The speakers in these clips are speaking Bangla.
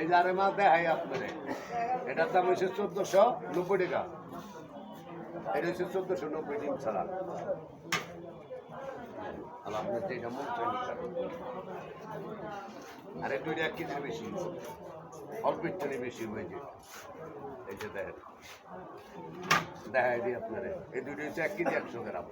এই যে আরে মাছ দেখাই আপনারে। এটার দাম হচ্ছে চোদ্দশো নব্বই টাকা। এটা হচ্ছে চোদ্দশো নব্বই ডিম ছাড়া। আর দুইটা এক কেজির বেশি। বেশি হয়েছে এই যে দেখেন। দেখাই দিই আপনারে। এই দুটো হচ্ছে এক কেজি একশো গ্রাম।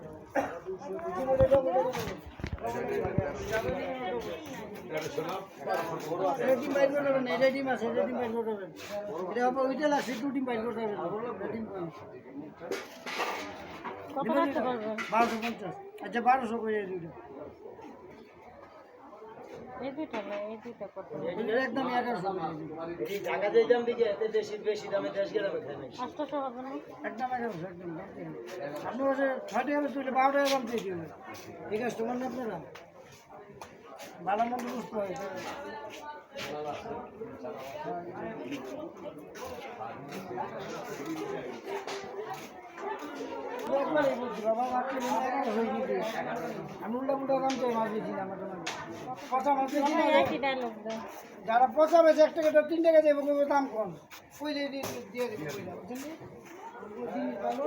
বারোশো পঞ্চাশ। আচ্ছা বারোশো করে দুইটা। এই না এই একদম এই। টাকা দাম দিকে এতে দেশি বেশি দামে গ্রামে হবে না? একদম। আপনি টাকা বেশি হলে বারো টাকা দাম দিয়ে দিবেন ঠিক আছে তোমার না আপনারা? ভালো মন্দ বুঝতে হয় একবারই বলছি বাবা আমি উল্টা উল্টা দাম চাই মাছ বেশি না আমার যারা পচা বেছে এক টাকা তিন টাকা দেবো কিন্তু দাম কম। ওই দিয়ে দেবো ওইটা, বুঝলি? জিনিস ভালো।